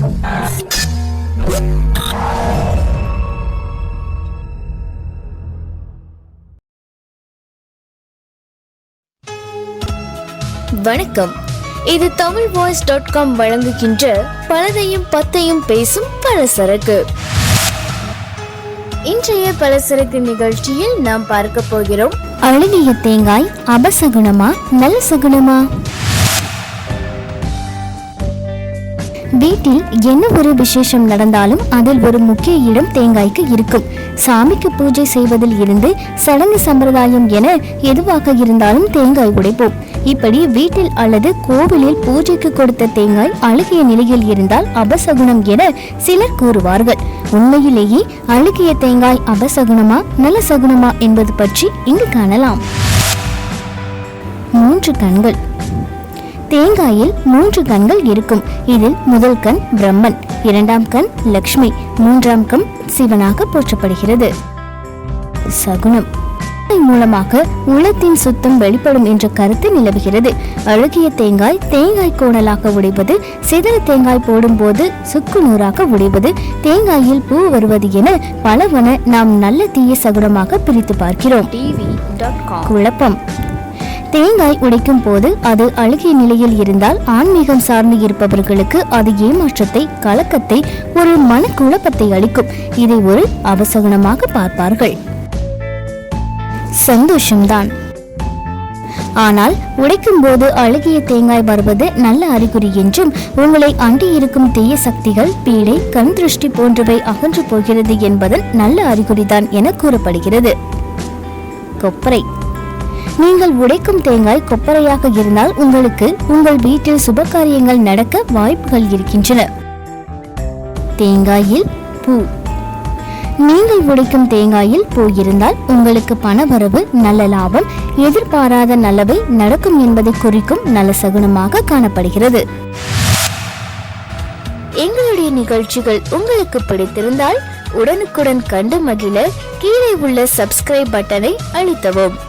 வணக்கம். இது Tamil voice dot com வழங்குகின்ற பலதையும் பத்தையும் பேசும் பலசரக்கு. இன்றைய பலசரக்கு நிகழ்ச்சியில் நாம் பார்க்க போகிறோம் அழுகிய தேங்காய் அபசகுணமா நல்ல சகுனமா வீட்டில் என்ன ஒரு விசேஷம் நடந்தாலும் அதில் ஒரு முக்கிய இடம் தேங்காய்க்கு இருக்கும். சாமிக்கு பூஜை செய்வதில் இருந்து சடங்கு சம்பிரதாயம் என எதுவாக இருந்தாலும் தேங்காய் உடைப்போம். இப்படி வீட்டில் அல்லது கோவிலில் பூஜைக்கு கொடுத்த தேங்காய் அழுகிய நிலையில் இருந்தால் அபசகுணம் என சிலர் கூறுவார்கள். உண்மையிலேயே அழுகிய தேங்காய் அபசகுணமா நல்ல சகுனமா என்பது பற்றி இங்கு காணலாம். மூன்று கண்கள். தேங்காயில் மூன்று கண்கள் இருக்கும். இதில் முதல் கண் பிரம்மன் இரண்டாம் கண் லக்ஷ்மி மூன்றாம் கண் சிவனாக போற்றப்படுகிறது. சகுனம். தேங்காய் மூலமாக உள்ளத்தின் சுத்தம் வெளிப்படும் என்ற கருத்து நிலவுகிறது. அழுகிய தேங்காய் தேங்காய் கோணலாக உடைவது சிதற தேங்காய் போடும்போது சுக்கு நூறாக உடைவது தேங்காயில் பூ வருவது என பலவன நாம் நல்ல தீய சகுனமாக பிரித்து பார்க்கிறோம். குழப்பம். தேங்காய் உடைக்கும் போது அது அழுகிய நிலையில் இருந்தால் ஆன்மீகம் சார்ந்து இருப்பவர்களுக்கு அது ஏமாற்றத்தை கலக்கத்தை ஒரு மனக்குழப்பத்தை அளிக்கும். இதை ஒரு அவசகுணமாக பார்ப்பார்கள். சந்தோஷம்தான். ஆனால் உடைக்கும் போது அழுகிய தேங்காய் வருவது நல்ல அறிகுறி என்றும் உங்களை அண்டி இருக்கும் தீய சக்திகள் பீடை கண் திருஷ்டி போன்றவை அகன்று போகிறது என்பதன் நல்ல அறிகுறிதான் என கூறப்படுகிறது. கொப்பரை. நீங்கள் உடைக்கும் தேங்காய் கொப்பரையாக இருந்தால் உங்களுக்கு உங்கள் வீட்டில் சுபகாரியங்கள் நடக்க வாய்ப்புகள் இருக்கின்றன. தேங்காயில் பூ. நீங்கள் உடைக்கும் தேங்காயில் பூ இருந்தால் உங்களுக்கு பணவரவு நல்ல லாபம் எதிர்பாராத நல்லவை நடக்கும் என்பதை குறிக்கும் நல்ல சகுனமாக காணப்படுகிறது. எங்களுடைய நிகழ்ச்சிகள் உங்களுக்கு பிடித்திருந்தால் உடனுக்குடன் கண்டு மகிழ கீழே உள்ள சப்ஸ்கிரைப் பட்டனை அழுத்தவும்.